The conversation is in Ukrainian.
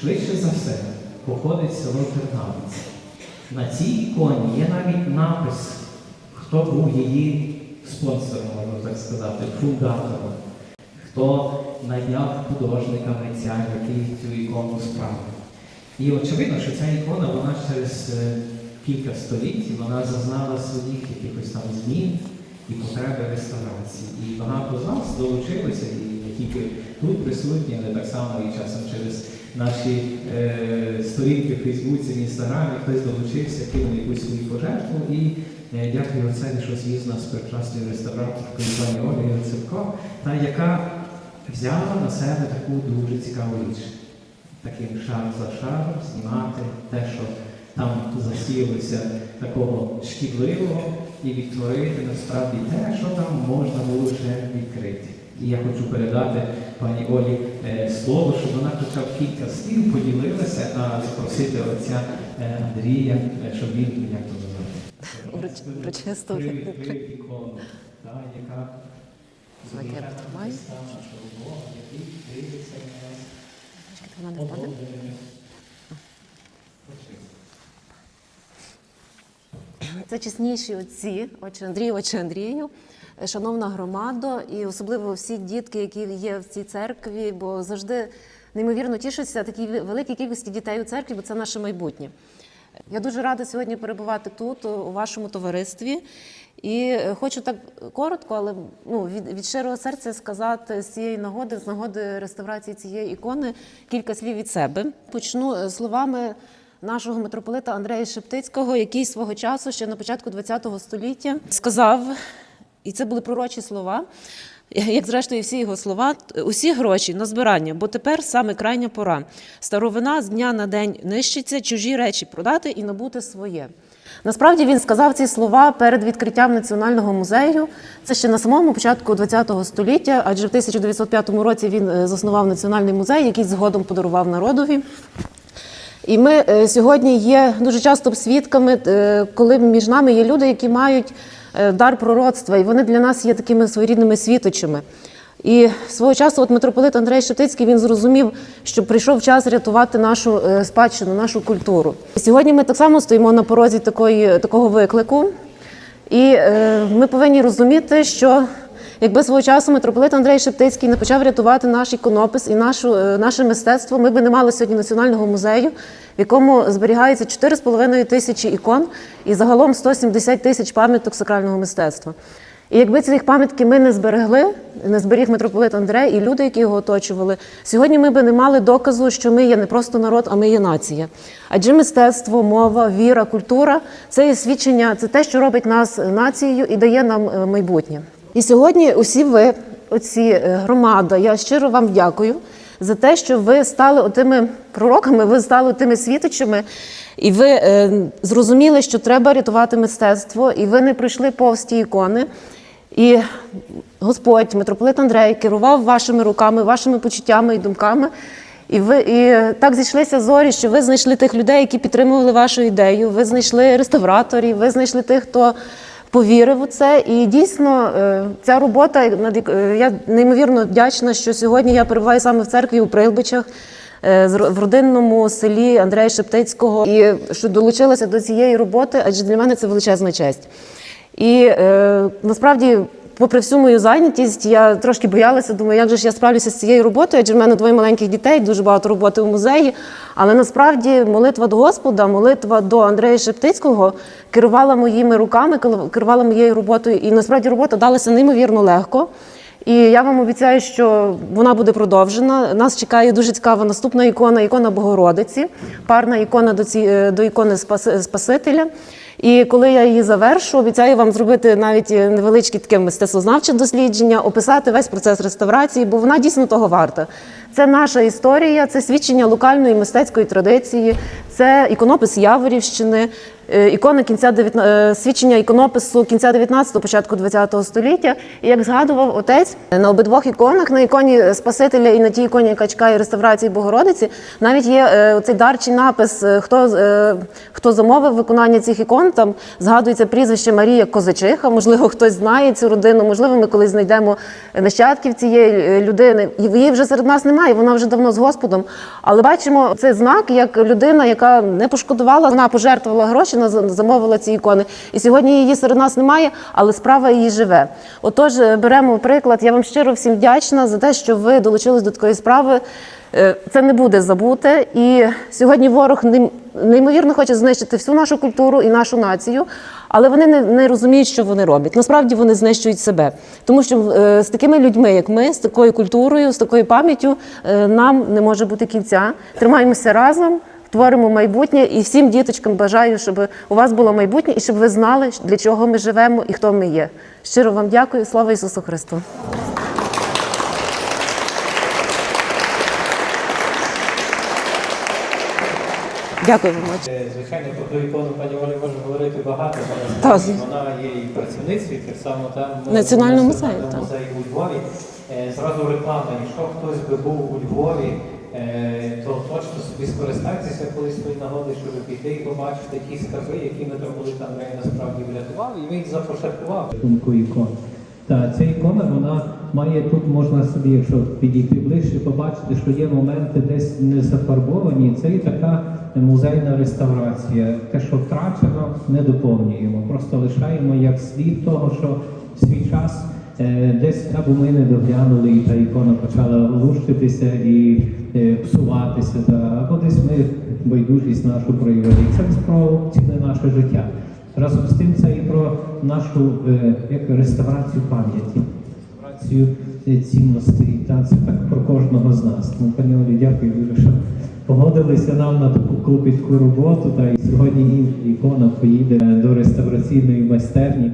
швидше за все походить село Тернавець. На цій іконі є навіть напис, хто був її спонсором, можна так сказати, фундатором, хто найняв художника митця, який цю ікону справив. І очевидно, що ця ікона вона через е, кілька століть вона зазнала своїх якихось там змін і потреби реставрації. І багато з нас не тільки тут присутні, але так само і часом через наші е, сторінки в Фейсбуці, в Інстаграмі, хтось долучився, кинув якусь свою пожертву. І е, дякую отцеві, що звіз нас прекрасною реставраторкою пані Ольгою Цивко, та яка взяла на себе таку дуже цікаву річ таким шар за шаром знімати те, що там засіялося такого шкідливого, і відтворити насправді те, що там можна було вже відкрити. І я хочу передати пані Олі е, слово, щоб вона хоча б кілька слів поділилася, а запросити отця е, Андрія, е, щоб він як то називати. Ікону, яка нашого Бога, який дивиться на нас. Вона не впаде. Це чесніші отці, отче Андрію, отче Андрію, шановна громада, і особливо всі дітки, які є в цій церкві, бо завжди неймовірно тішуся такій великій кількості дітей у церкві, бо це наше майбутнє. Я дуже рада сьогодні перебувати тут, у вашому товаристві. І е, хочу так коротко, але ну, від, від щирого серця сказати з цієї нагоди, з нагоди реставрації цієї ікони, кілька слів від себе. Почну е, словами нашого митрополита Андрея Шептицького, який свого часу, ще на початку ХХ століття, сказав, і це були пророчі слова. Як зрештою всі його слова, усі гроші на збирання, бо тепер саме крайня пора. Старовина з дня на день нищиться, чужі речі продати і набути своє. Насправді він сказав ці слова перед відкриттям національного музею. Це ще на самому початку ХХ століття, адже в 1905 році він е, заснував національний музей, який згодом подарував народові. І ми е, сьогодні є дуже часто свідками, е, коли між нами є люди, які мають е, дар пророцтва, і вони для нас є такими своєрідними світочами. І свого часу, от митрополит Андрей Шептицький, він зрозумів, що прийшов час рятувати нашу спадщину, нашу культуру. Сьогодні ми так само стоїмо на порозі такої, такого виклику. І е, ми повинні розуміти, що якби свого часу митрополит Андрей Шептицький не почав рятувати наш іконопис і нашу, е, наше мистецтво, ми б не мали сьогодні національного музею, в якому зберігається 4,5 тисячі ікон і загалом 170 тисяч пам'яток сакрального мистецтва. І якби цих пам'ятки ми не зберегли, не зберіг митрополит Андрей і люди, які його оточували, сьогодні ми би не мали доказу, що ми є не просто народ, а ми є нація. Адже мистецтво, мова, віра, культура це є свідчення, це те, що робить нас нацією і дає нам е, майбутнє. І сьогодні усі ви, оці е, громада, я щиро вам дякую за те, що ви стали отими пророками, ви стали тими світочами, і ви е, зрозуміли, що треба рятувати мистецтво, і ви не прийшли повз ті ікони. І Господь, митрополит Андрей, керував вашими руками, вашими почуттями і думками. І ви і так зійшлися зорі, що ви знайшли тих людей, які підтримували вашу ідею. Ви знайшли реставраторів, ви знайшли тих, хто повірив у це. І дійсно е, ця робота над е, я неймовірно вдячна, що сьогодні я перебуваю саме в церкві у Прилбичах. е, В родинному селі Андрея Шептицького, і що долучилася до цієї роботи, адже для мене це величезна честь. І е, насправді, попри всю мою зайнятість, я трошки боялася, думаю, як же ж я справлюся з цією роботою, адже в мене двоє маленьких дітей, дуже багато роботи у музеї. Але насправді молитва до Господа, молитва до Андрея Шептицького керувала моїми руками, керувала моєю роботою. І насправді робота далася неймовірно легко. І я вам обіцяю, що вона буде продовжена. Нас чекає дуже цікава наступна ікона, ікона Богородиці, парна ікона до, ці, е, до ікони Спас- Спасителя. І коли я її завершу, обіцяю вам зробити навіть невеличке таке мистецтвознавче дослідження, описати весь процес реставрації, бо вона дійсно того варта. Це наша історія, це свідчення локальної мистецької традиції, це іконопис Яворівщини, е, ікона кінця 19, е, свідчення іконопису кінця 19-го, початку 20-го століття. І як згадував отець, на обидвох іконах, на іконі Спасителя і на тій іконі, яка чекає реставрації Богородиці, навіть є е, цей дарчий напис, хто, хто замовив виконання цих ікон. Там згадується прізвище Марія Козачиха. Можливо, хтось знає цю родину. Можливо, ми колись знайдемо нащадків цієї людини. І Її вже серед нас немає. Вона вже давно з Господом. Але бачимо цей знак як людина, яка не пошкодувала. Вона пожертвувала гроші, замовила ці ікони. І сьогодні її серед нас немає, але справа її живе. Отож, е, беремо приклад. Я вам щиро всім вдячна за те, що ви долучились до такої справи. Е, Це не буде забуте. І сьогодні ворог неймовірно хоче знищити всю нашу культуру і нашу націю, але вони не, не розуміють, що вони роблять. Насправді вони знищують себе. Тому що е, з такими людьми, як ми, з такою культурою, з такою пам'яттю, е, нам не може бути кінця. Тримаємося разом. Творимо майбутнє і всім діточкам бажаю, щоб у вас було майбутнє і щоб ви знали, для чого ми живемо і хто ми є. Щиро вам дякую. Слава Ісусу Христу! Дякую вам. Е, Звичайно, про ту ікону пані Олі може говорити багато. Так. Вона є і працівницею, так само там е, музею, Національному так. музеї у Львові. Е, Зразу реклама, якщо хтось би був у Львові, е, то точно собі скористайтеся колись своєї нагоди, щоб піти і побачити ті скарби, які митрополит Андрей насправді врятував, і він запошаркував. Думку ікон. Та ця ікона вона має тут можна собі, якщо підійти ближче, побачити, що є моменти десь не зафарбовані. Це і така музейна реставрація. Те, що втрачено, не доповнюємо. Просто лишаємо як слід того, що свій час е, десь або ми не доглянули, і та ікона почала лущитися і е, псуватися, та, або десь ми байдужість нашу проявили. Це про ціле наше життя. Разом з тим це і про нашу е, як реставрацію пам'яті, реставрацію цінності. Та це так про кожного з нас. Тому, пані Олі, дякую дуже, що погодилися нам на таку клопітку роботу. Та і сьогодні ікона поїде до реставраційної майстерні.